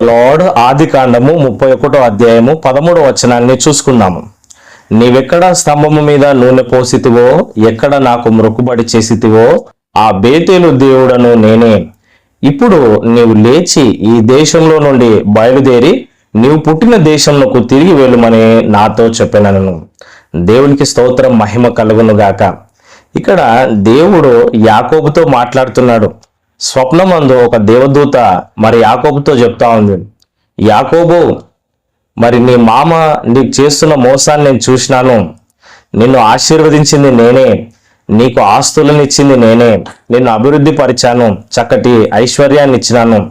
Lord ఆది కాండము ముప్పై ఒకటో అధ్యాయము పదమూడవ వచనాన్ని చూసుకున్నాము నీవెక్కడ స్తంభము మీద నూనె పోసితివో ఎక్కడ నాకు మొక్కుబడి చేసితివో ఆ బేతేలు దేవుడను నేనే. ఇప్పుడు నీవు లేచి ఈ దేశంలో నుండి బయలుదేరి నీవు పుట్టిన దేశంలోకి తిరిగి వెళ్ళమని నాతో చెప్పినను. దేవునికి స్తోత్రం మహిమ కలుగును గాక. ఇక్కడ దేవుడు యాకోబుతో మాట్లాడుతున్నాడు. స్వప్నమందు ఒక దేవదూత మరి యాకోబుతో చెప్తా ఉంది. యాకోబు మరి నీ మామ నీకు చేస్తున్న మోసాన్ని నేను చూసినాను. నిన్ను ఆశీర్వదించింది నేనే. నీకు ఆస్తులను ఇచ్చింది నేనే. నిన్ను అభివృద్ధి పరిచాను. చక్కటి ఐశ్వర్యాన్ని ఇచ్చినాను.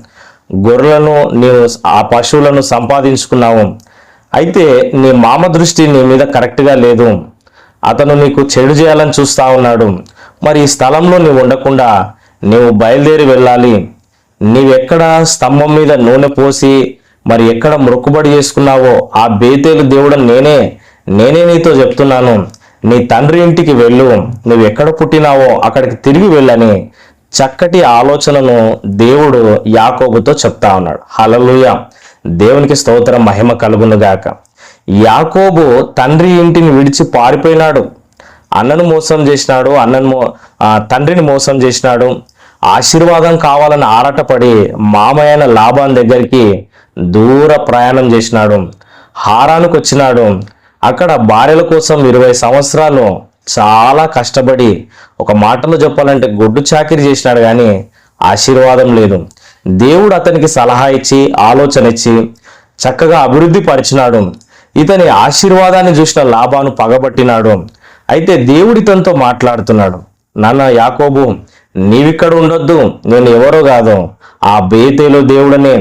గొర్రెలను నీవు ఆ పశువులను సంపాదించుకున్నావు. అయితే నీ మామ దృష్టి నీ మీద కరెక్ట్గా లేదు. అతను నీకు చెడు చేయాలని చూస్తా ఉన్నాడు. మరి ఈ స్థలంలో నీవు ఉండకుండా నీవు బయలుదేరి వెళ్ళాలి. నీవెక్కడ స్తంభం మీద నూనె పోసి మరి ఎక్కడ మొక్కుబడి చేసుకున్నావో ఆ బేతేలు దేవుడు నేనే నేనే నీతో చెప్తున్నాను. నీ తండ్రి ఇంటికి వెళ్ళు. నువ్వు ఎక్కడ పుట్టినావో అక్కడికి తిరిగి వెళ్ళని చక్కటి ఆలోచనను దేవుడు యాకోబుతో చెప్తా ఉన్నాడు. హలలుయ దేవునికి స్తోత్రం మహిమ కలుగునుగాక. యాకోబు తండ్రి ఇంటిని విడిచి పారిపోయినాడు. అన్నను మోసం చేసినాడు అన్నను మో- తండ్రిని మోసం చేసినాడు. ఆశీర్వాదం కావాలని ఆరాటపడి మామయ్యన లాభాన్ దగ్గరికి దూర ప్రయాణం చేసినాడు. హారానికి వచ్చినాడు. అక్కడ భార్యల కోసం ఇరవై సంవత్సరాలు చాలా కష్టపడి ఒక మాటలో చెప్పాలంటే గుడ్డు చాకిరి చేసినాడు కానీ ఆశీర్వాదం లేదు. దేవుడు అతనికి సలహా ఇచ్చి ఆలోచన ఇచ్చి చక్కగా అభివృద్ధి పరిచినాడు. ఇతని ఆశీర్వాదాన్ని చూసిన లాభాను పగబట్టినాడు. అయితే దేవుడి తనతో మాట్లాడుతున్నాడు. నాన్న యాకోబు నీవిక్కడ ఉండొద్దు నేను ఎవరో కాదు ఆ బేతేలు దేవుడనే.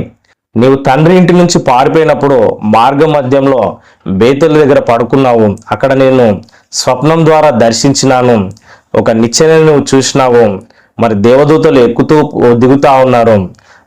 నీవు తండ్రి ఇంటి నుంచి పారిపోయినప్పుడు మార్గ మధ్యంలో బేతల దగ్గర పడుకున్నావు. అక్కడ నేను స్వప్నం ద్వారా దర్శించినాను. ఒక నిచ్చెన నువ్వు చూసినావు. మరి దేవదూతలు ఎక్కుతూ దిగుతా ఉన్నారు.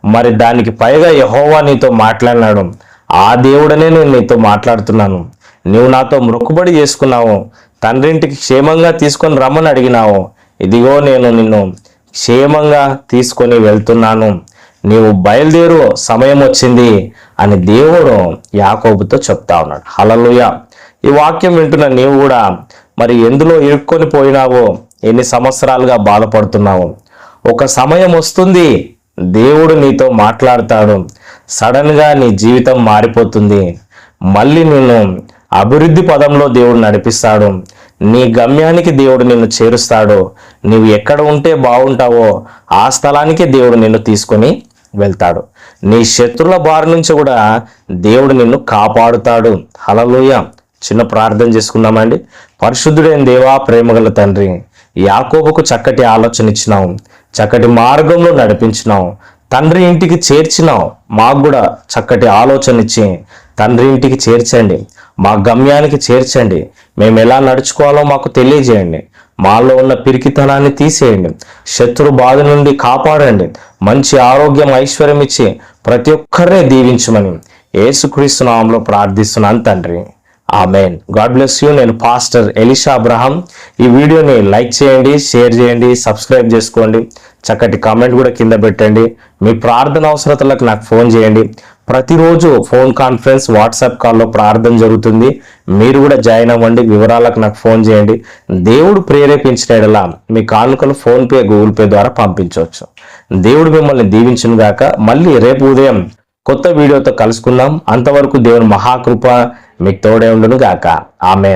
మరి దానికి పైగా యహోవా నీతో మాట్లాడినాడు. ఆ దేవుడనే నేను నీతో మాట్లాడుతున్నాను. నువ్వు నాతో మొక్కుబడి చేసుకున్నావు. తండ్రింటికి క్షేమంగా తీసుకొని రమ్మని అడిగినావు. ఇదిగో నేను నిన్ను క్షేమంగా తీసుకొని వెళ్తున్నాను. నీవు బయలుదేరు సమయం వచ్చింది అని దేవుడు యాకోబుతో చెప్తా ఉన్నాడు. హలలుయ ఈ వాక్యం వింటున్న నీవు కూడా మరి ఎందులో ఇరుక్కొని పోయినావో ఎన్ని సంవత్సరాలుగా బాధపడుతున్నావు? ఒక సమయం వస్తుంది దేవుడు నీతో మాట్లాడతాడు. సడన్గా నీ జీవితం మారిపోతుంది. మళ్ళీ నిన్ను అభివృద్ధి పదంలో దేవుడు నడిపిస్తాడు. నీ గమ్యానికి దేవుడు నిన్ను చేరుస్తాడో. నీవు ఎక్కడ ఉంటే బాగుంటావో ఆ స్థలానికి దేవుడు నిన్ను తీసుకొని వెళ్తాడు. నీ శత్రుల బారి నుంచి కూడా దేవుడు నిన్ను కాపాడుతాడు. హలలోయ చిన్న ప్రార్థన చేసుకుందామండి. పరిశుద్ధుడైన దేవా ప్రేమగల తండ్రి యాకోబుకు చక్కటి ఆలోచన ఇచ్చినావు చక్కటి మార్గంలో నడిపించినావు తండ్రి ఇంటికి చేర్చినావు మాకు కూడా చక్కటి ఆలోచన ఇచ్చి తండ్రి ఇంటికి చేర్చండి మా గమ్యానికి చేర్చండి. మేము ఎలా నడుచుకోవాలో మాకు తెలియజేయండి. మాలో ఉన్న పిరికితనాన్ని తీసేయండి. శత్రు బాధ నుండి కాపాడండి. మంచి ఆరోగ్యం ఐశ్వర్యం ఇచ్చి ప్రతి ఒక్కరినే దీవించమని ఏసుక్రీస్తు నామంలో ప్రార్థిస్తున్నాను తండ్రి. ఆమెన్. God bless you. నేను పాస్టర్ ఎలిషా అబ్రహం. ఈ వీడియోని లైక్ చేయండి షేర్ చేయండి సబ్స్క్రైబ్ చేసుకోండి. చక్కటి కామెంట్ కూడా కింద పెట్టండి. మీ ప్రార్థన అవసరతలకు నాకు ఫోన్ చేయండి. ప్రతిరోజు ఫోన్ కాన్ఫరెన్స్ వాట్సాప్ కాల్లో ప్రార్థన జరుగుతుంది. మీరు కూడా జాయిన్ అవ్వండి. వివరాలకు నాకు ఫోన్ చేయండి. దేవుడు ప్రేరేపించిన మీ కానుకలు ఫోన్పే గూగుల్ పే ద్వారా పంపించవచ్చు. దేవుడు మిమ్మల్ని దీవించిన గాక. మళ్ళీ రేపు ఉదయం కొత్త వీడియోతో కలుసుకుందాం. అంతవరకు దేవుని మహాకృప మీకు తోడే ఉండును గాక. ఆమె